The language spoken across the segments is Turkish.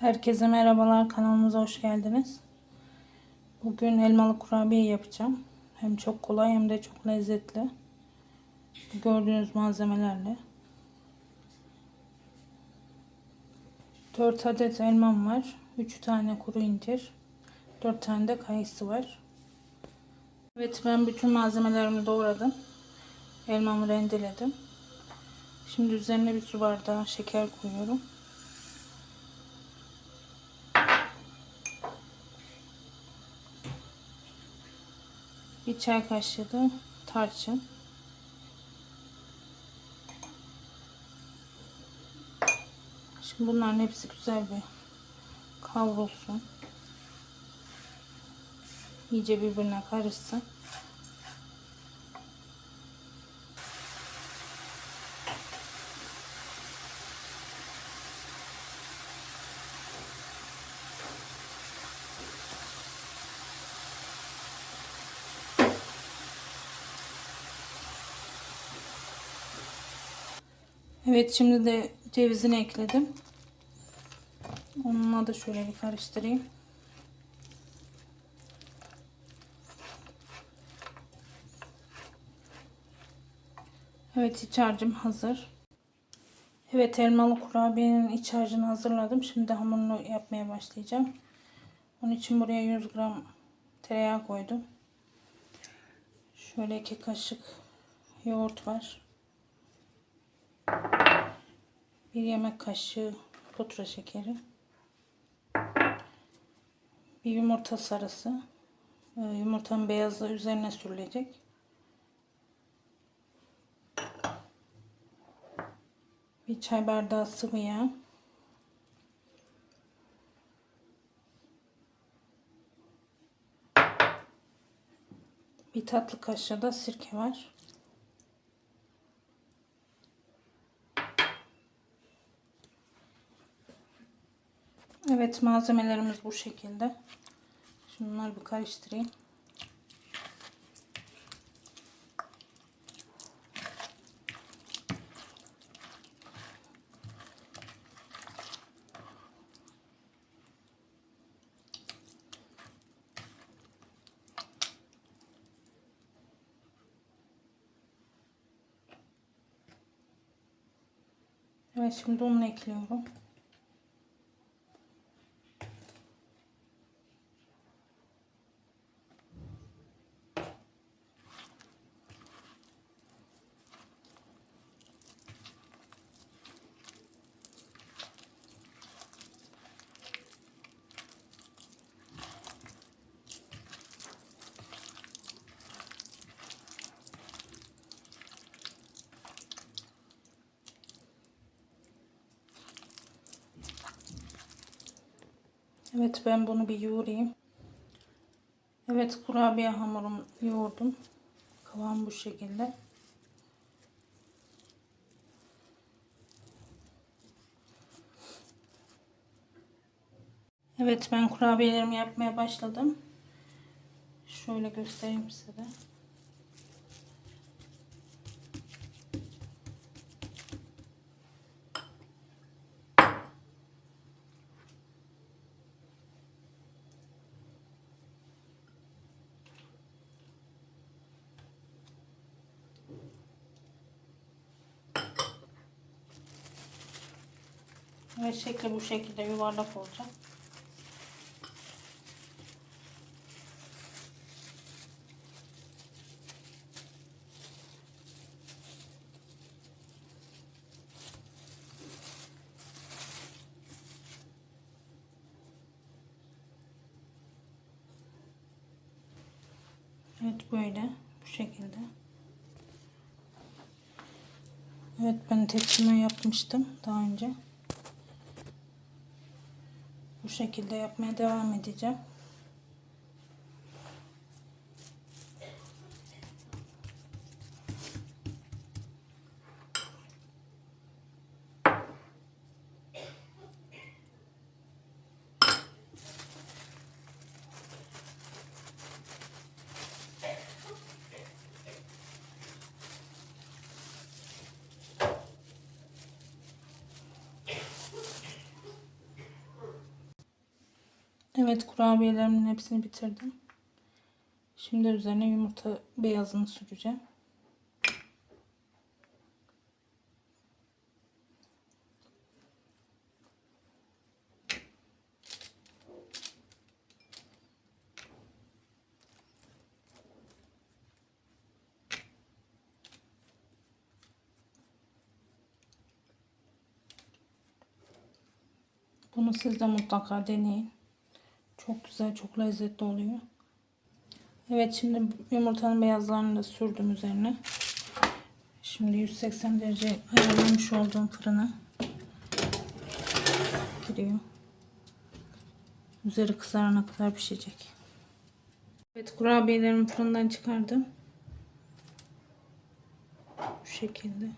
Herkese merhabalar kanalımıza hoş geldiniz. Bugün elmalı kurabiye yapacağım. Hem çok kolay hem de çok lezzetli. Gördüğünüz malzemelerle. 4 adet elmam var. 3 tane kuru incir. 4 tane de kayısı var. Evet ben bütün malzemelerimi doğradım. Elmamı rendeledim. Şimdi üzerine bir su bardağı şeker koyuyorum. Bir çay kaşığı da tarçın. Şimdi bunların hepsi güzel bir kavrulsun. İyice birbirine karışsın. Evet şimdi de cevizini ekledim. Onunla da şöyle bir karıştırayım. Evet iç harcım hazır. Evet elmalı kurabiyenin iç harcını hazırladım. Şimdi hamurunu yapmaya başlayacağım. Onun için buraya 100 gram tereyağı koydum. Şöyle iki kaşık yoğurt var. Bir yemek kaşığı pudra şekeri. Bir yumurta sarısı. Ee, Yumurtanın beyazı üzerine sürülecek. Bir çay bardağı sıvı yağ. Bir tatlı kaşığı da sirke var. Evet malzemelerimiz bu şekilde. Şimdi bunları bir karıştırayım. Evet şimdi onu ekliyorum. Evet ben bunu bir yoğurayım. Evet kurabiye hamurum yoğurdum. Kıvam bu şekilde. Evet ben kurabiyelerimi yapmaya başladım. Şöyle göstereyim size. Ve şekli bu şekilde yuvarlak olacak. Evet böyle bu şekilde. Evet ben tepsime yapmıştım daha önce. Bu şekilde yapmaya devam edeceğim. Evet kurabiyelerimin hepsini bitirdim. Şimdi üzerine yumurta beyazını süreceğim. Bunu siz de mutlaka deneyin. Çok güzel, çok lezzetli oluyor. Evet şimdi yumurtanın beyazlarını da sürdüm üzerine. Şimdi 180 derece ayarlamış olduğum fırına giriyor. Üzeri kızarana kadar pişecek. Evet kurabiyelerimi fırından çıkardım. Bu şekilde.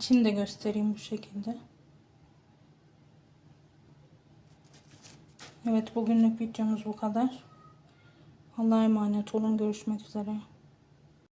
İçini de göstereyim bu şekilde. Evet bugünlük videomuz bu kadar. Allah'a emanet olun. Görüşmek üzere.